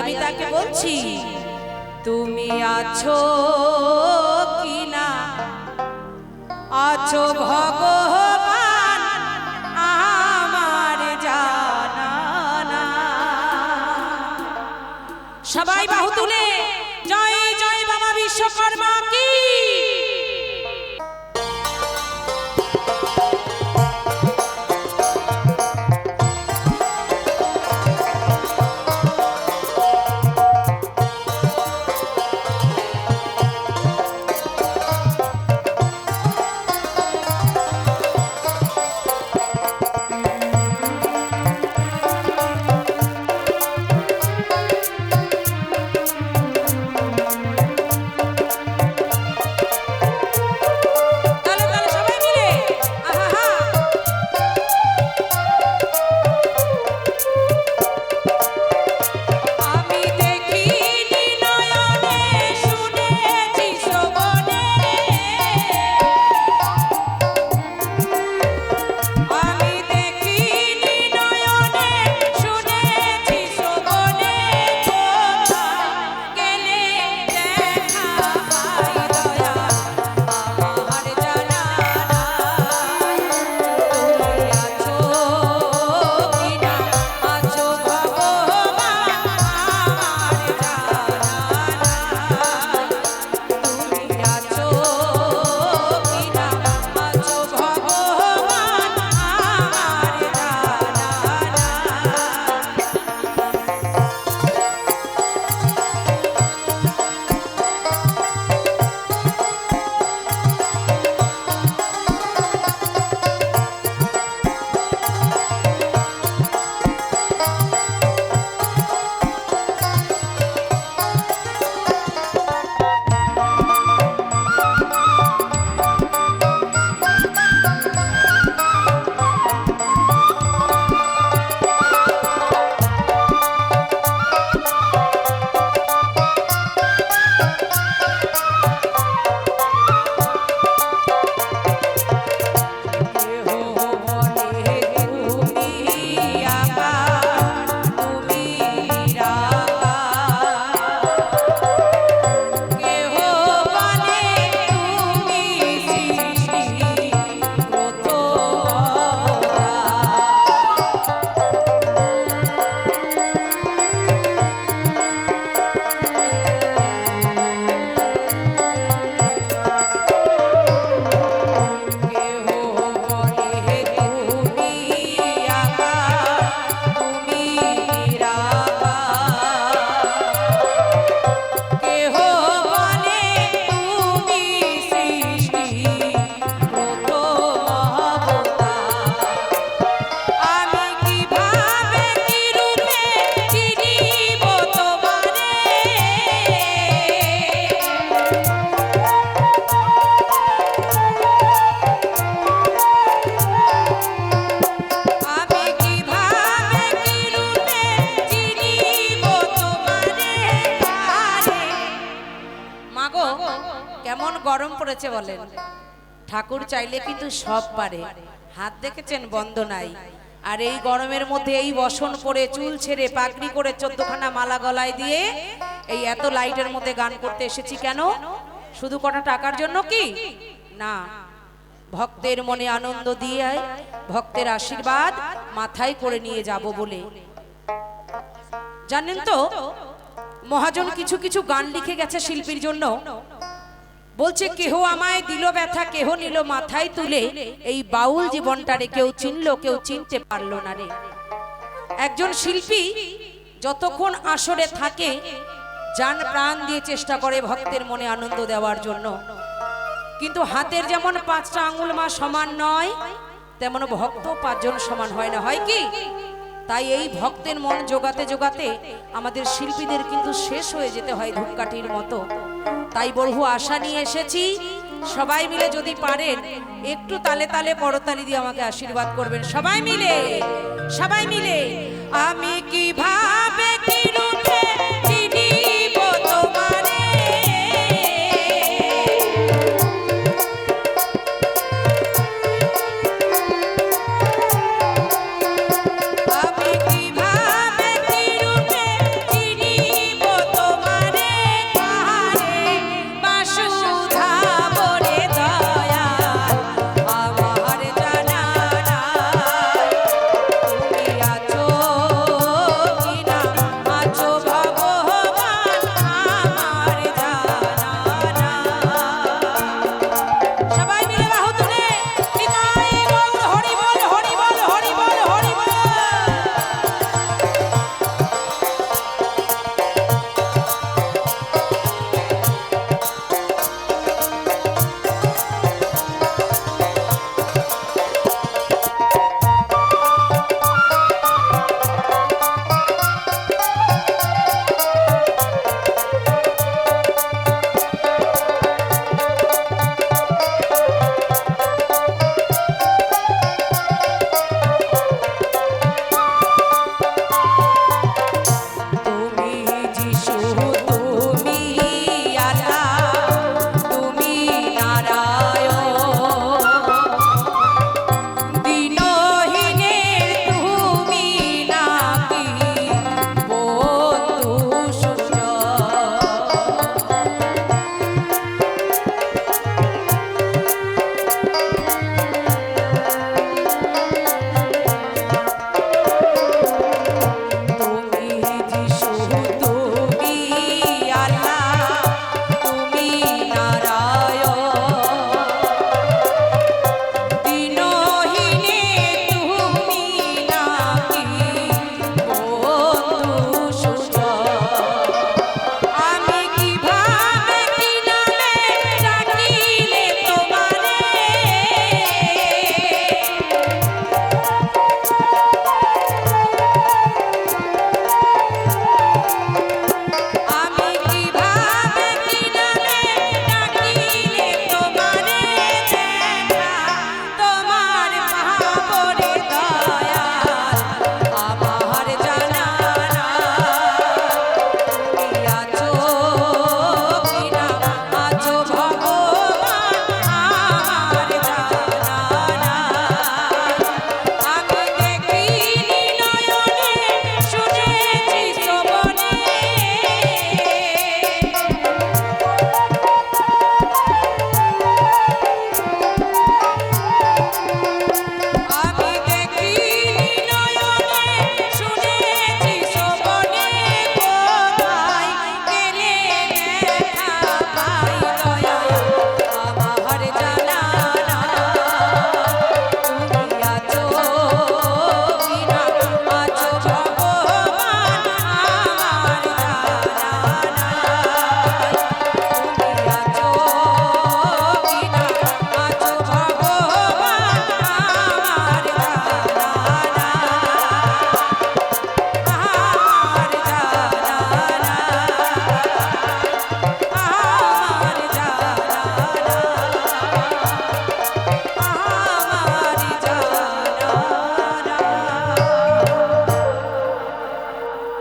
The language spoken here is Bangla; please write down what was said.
আমি তাকে বলছি তুমি আছো কি না আছো ভগবান আমার জানা না সবাই বাহু তুলে কেমন গরম পড়েছে বলেন। ঠাকুর চাইলে কিন্তু সব পারে। হাত দেখেছেন, বন্ধ নাই। আর এই গরমের মধ্যে এই বসন পরে চুল ছেড়ে পাগড়ি করে চোদ্দখানা মালা গলায় দিয়ে এই এত লাইটের মধ্যে গান করতে এসেছি কেন? শুধু কটা টাকার জন্য কি? না। ভক্তের মনে আনন্দ দিয়ে ভক্তের আশীর্বাদ মাথায় করে নিয়ে যাব বলে। জানেন তো, মহাজন কিছু কিছু গান লিখে গেছে শিল্পীর জন্য। বলছে কেহ আমায় দিল ব্যথা কেহ নিল মাথায় তুলে এই বাউল জীবনটারে কেউ চিনল কেউ চিনতে পারল না রে। একজন শিল্পী যতক্ষণ আসরে থাকে যান প্রাণ দিয়ে চেষ্টা করে ভক্তের মনে আনন্দ দেওয়ার জন্য। কিন্তু হাতের যেমন পাঁচটা আঙুল মা সমান নয় তেমন ভক্ত পাঁচজন সমান হয় না। হয় কি? তাই এই ভক্তের মন জোগাতে জোগাতে আমাদের শিল্পীদের কিন্তু শেষ হয়ে যেতে হয় ধূপকাঠির মতো। তাই বহু আশা নিয়ে এসেছি। সবাই মিলে যদি পারেন, একটু তালে তালে করতালি দিয়ে আমাকে আশীর্বাদ করবেন। সবাই মিলে সবাই মিলে, আমি কীভাবে